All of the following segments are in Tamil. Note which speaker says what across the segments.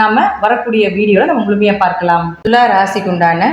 Speaker 1: நாம வரக்கூடிய வீடியோவில் நம்ம முழுமையாக பார்க்கலாம். துலா ராசிக்கு உண்டான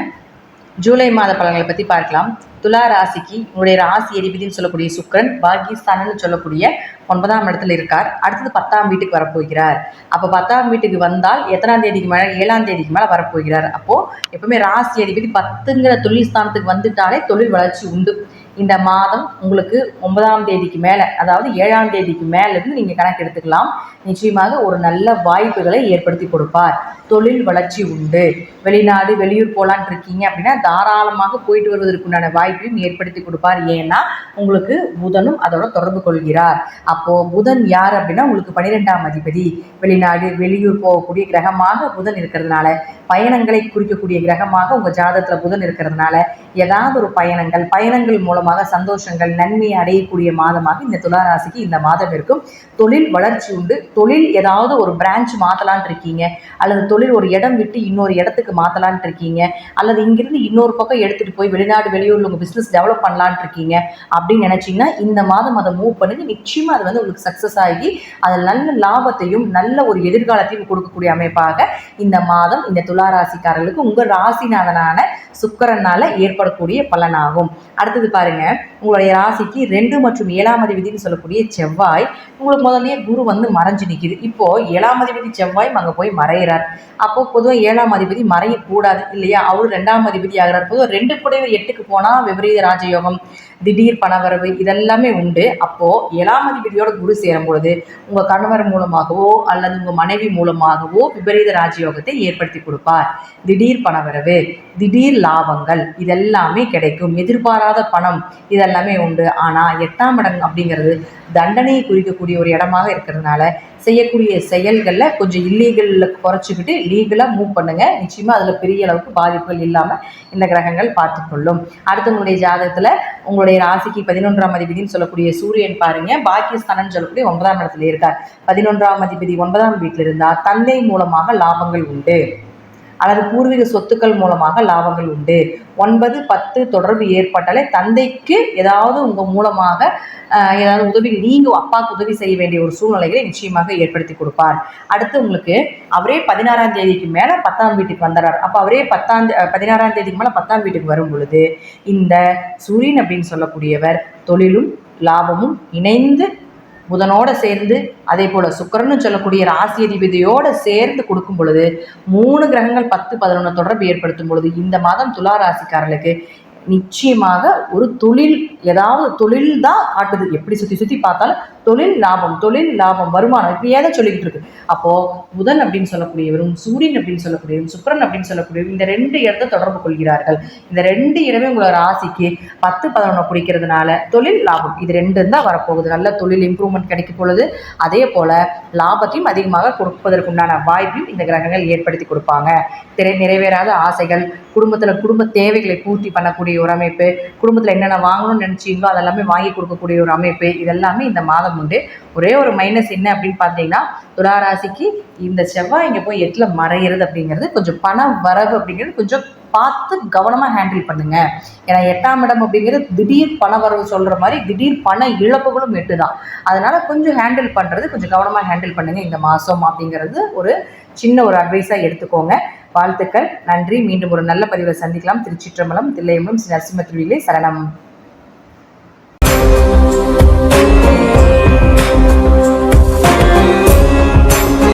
Speaker 1: ஜூலை மாத பலன்களை பற்றி பார்க்கலாம். துலா ராசிக்கு உங்களுடைய ராசி எரிபதின்னு சொல்லக்கூடிய சுக்கரன் பாகிஸ்தான்னு சொல்லக்கூடிய ஒன்பதாம் இடத்துல இருக்கார். அடுத்தது பத்தாம் வீட்டுக்கு வரப்போகிறார். அப்போ பத்தாம் வீட்டுக்கு வந்தால் எத்தனாம் தேதிக்கு மேலே ஏழாம் தேதிக்கு மேலே வரப்போகிறார். அப்போது எப்பவுமே ராசி அதிபதி பத்துங்கிற தொழில் ஸ்தானத்துக்கு வந்துட்டாலே தொழில் வளர்ச்சி உண்டு. இந்த மாதம் உங்களுக்கு ஒன்பதாம் தேதிக்கு மேலே அதாவது ஏழாம் தேதிக்கு மேலேருந்து நீங்கள் கணக்கு எடுத்துக்கலாம். நிச்சயமாக ஒரு நல்ல வாய்ப்புகளை ஏற்படுத்தி கொடுப்பார். தொழில் வளர்ச்சி உண்டு. வெளிநாடு வெளியூர் போகலான் இருக்கீங்க அப்படின்னா தாராளமாக போயிட்டு வருவதற்குண்டான வாய்ப்பையும் ஏற்படுத்தி கொடுப்பார். ஏன்னா உங்களுக்கு புதனும் அதோட தொடர்பு கொள்கிறார். அப்போது புதன் யார் அப்படின்னா உங்களுக்கு பனிரெண்டாம் அதிபதி. வெளிநாடு வெளியூர் போகக்கூடிய கிரகமாக புதன் இருக்கிறதுனால பயணங்களை குறிக்கக்கூடிய கிரகமாக உங்கள் ஜாதகத்தில் புதன் இருக்கிறதுனால ஏதாவது ஒரு பயணங்கள் பயணங்கள் மூலம் மூலமாக சந்தோஷங்கள் நன்மையை அடையக்கூடிய மாதமாக இந்த துளாராசிக்கு இந்த மாதம் இருக்கும். தொழில் வளர்ச்சி உண்டு. தொழில் ஏதாவது ஒரு பிரான்ச் மாற்றலான் இருக்கீங்க. அல்லது தொழில் ஒரு இடம் விட்டு இன்னொரு இடத்துக்கு மாற்றலான் இருக்கீங்க. அல்லது இங்கிருந்து இன்னொரு பக்கம் எடுத்துகிட்டு போய் வெளிநாடு வெளியூரில் உங்கள் பிஸ்னஸ் டெவலப் பண்ணலான் இருக்கீங்க. அப்படின்னு நினச்சிங்கன்னா இந்த மாதம் அதை மூவ் பண்ணுங்க நிச்சயமாக அது வந்து உங்களுக்கு சக்ஸஸ் ஆகி அதில் நல்ல லாபத்தையும் நல்ல ஒரு எதிர்காலத்தையும் கொடுக்கக்கூடிய அமைப்பாக இந்த மாதம் இந்த துளாராசிக்காரர்களுக்கு உங்கள் ராசிநாதனான சுக்கரனால் ஏற்படக்கூடிய பலனாகும். அடுத்தது பாருங்க. உங்களுடைய ராசிக்கு ரெண்டு மற்றும் ஏழாம் அதிபதினு சொல்லக்கூடிய செவ்வாய் உங்களுக்கு முதல்லயே குரு வந்து மறைஞ்சு நிற்கிது இப்போ ஏழாம் அதிபதி செவ்வாய் அங்கே போய் மறையிறார். அப்போ பொதுவாக ஏழாம் அதிபதி மறையக்கூடாது இல்லையா? அவரு ரெண்டாம் அதிபதி ஆகிறார். பொதுவாக ரெண்டு புடைவர் எட்டுக்கு போனால் விபரீத ராஜயோகம். திடீர் பணவரவு இதெல்லாமே உண்டு. அப்போது ஏழாம் அதிபதியோட குரு சேரும் பொழுது உங்கள் கணவர் மூலமாகவோ அல்லது உங்கள் மனைவி மூலமாகவோ விபரீத ராஜயோகத்தை ஏற்படுத்தி கொடுப்பார். திடீர் பணவரவு திடீர் லாபங்கள் இதெல்லாமே கிடைக்கும். எதிர்பாராத பணம் இதெல்லாமே உண்டு. ஆனால் எட்டாம் இடம் அப்படிங்கிறது தண்டனையை குறிக்கக்கூடிய ஒரு இடமாக இருக்கிறதுனால செய்யக்கூடிய செயல்களில் கொஞ்சம் இல்லீகலில் குறைச்சிக்கிட்டு லீகலாக மூவ் பண்ணுங்கள் நிச்சயமாக அதில் பெரிய அளவுக்கு பாதிப்புகள் இல்லாமல் இந்த கிரகங்கள் பார்த்துக்கொள்ளும். அடுத்தவங்களுடைய ஜாதகத்தில் உங்களுடைய ராசிக்கு பதினொன்றாம் அதிபதினு சொல்லக்கூடிய சூரியன் பாருங்க. பாக்கியஸ்தானன்னு சொல்லக்கூடிய ஒன்பதாம் இடத்துல இருக்கார். பதினொன்றாம் அதிபதி ஒன்பதாம் வீட்டில் இருந்தால் தந்தை மூலமாக லாபங்கள் உண்டு. அல்லது பூர்வீக சொத்துக்கள் மூலமாக லாபங்கள் உண்டு. ஒன்பது பத்து தொடர்பு ஏற்பட்டாலே தந்தைக்கு ஏதாவது உங்கள் மூலமாக ஏதாவது உதவி நீங்கள் அப்பாவுக்கு உதவி செய்ய வேண்டிய ஒரு சூழ்நிலைகளை நிச்சயமாக ஏற்படுத்தி கொடுப்பார். அடுத்து உங்களுக்கு அவரே பதினாறாம் தேதிக்கு மேலே பத்தாம் வீட்டுக்கு வந்துடுறார் அப்போ அவரே பத்தாம் பதினாறாம் தேதிக்கு மேலே பத்தாம் வீட்டுக்கு வரும் பொழுது இந்த சூரியன் அப்படின்னு சொல்லக்கூடியவர் தொழிலும் லாபமும் இணைந்து புதனோடு சேர்ந்து அதே போல் சுக்கரன்னு சொல்லக்கூடிய ராசி அதிபதியோடு சேர்ந்து கொடுக்கும் பொழுது மூணு கிரகங்கள் பத்து பதினொன்று தொடர்பு ஏற்படுத்தும் பொழுது இந்த மாதம் துலா ராசிக்காரர்களுக்கு நிச்சயமாக ஒரு தொழில் ஏதாவது தொழில் தான் காட்டுது. எப்படி சுற்றி சுற்றி பார்த்தாலும் தொழில் லாபம் தொழில் லாபம் வருமானம் இப்படியே தான் சொல்லிக்கிட்டு இருக்கு? அப்போது புதன் அப்படின்னு சொல்லக்கூடியவரும் சூரியன் அப்படின்னு சொல்லக்கூடியவரும் சுக்கரன் அப்படின்னு சொல்லக்கூடியவரும் இந்த ரெண்டு இடத்தை தொடர்பு கொள்கிறார்கள். இந்த ரெண்டு இடமே உங்களோட ராசிக்கு பத்து பதினொன்று குடிக்கிறதுனால தொழில் லாபம் இது ரெண்டு தான் வரப்போகுது. நல்ல தொழில் இம்ப்ரூவ்மெண்ட் கிடைக்கும் பொழுது அதே போல் லாபத்தையும் அதிகமாக கொடுப்பதற்குண்டான வாய்ப்பையும் இந்த கிரகங்கள் ஏற்படுத்தி கொடுப்பாங்க. திரை நிறைவேறாத ஆசைகள் குடும்பத்தில் குடும்ப தேவைகளை பூர்த்தி பண்ணக்கூடிய ஒரு அமைப்பு குடும்பத்தில் என்னென்ன வாங்கணும்னு நினச்சிங்களோ அதெல்லாமே வாங்கி கொடுக்கக்கூடிய ஒரு அமைப்பு இதெல்லாமே இந்த மாதம் உண்டு ஒரே ஒரு மைனஸ் என்ன அப்படின்னு பார்த்தீங்கன்னா துளாராசிக்கு இந்த செவ்வாய் இங்கே போய் எட்டில் மறையிறது அப்படிங்கிறது கொஞ்சம் பண வரவு அப்படிங்கிறது கொஞ்சம் பார்த்து கவனமாக ஹேண்டில் பண்ணுங்க. ஏன்னா எட்டாம் இடம் அப்படிங்கிறது திடீர் பண வரவு சொல்கிற மாதிரி திடீர் பண இழப்புகளும் எட்டு தான் அதனால் கொஞ்சம் ஹேண்டில் பண்ணுறது கொஞ்சம் கவனமாக ஹேண்டில் பண்ணுங்கள் இந்த மாதம் அப்படிங்கிறது ஒரு சின்ன ஒரு அட்வைஸாக எடுத்துக்கோங்க. வாழ்த்துக்கள் நன்றி. மீண்டும் ஒரு நல்ல பதிவை சந்திக்கலாம். திருச்சிற்றம்பலம் தில்லையம்பலம் நரசிம்ம திருவிலை சரணம்.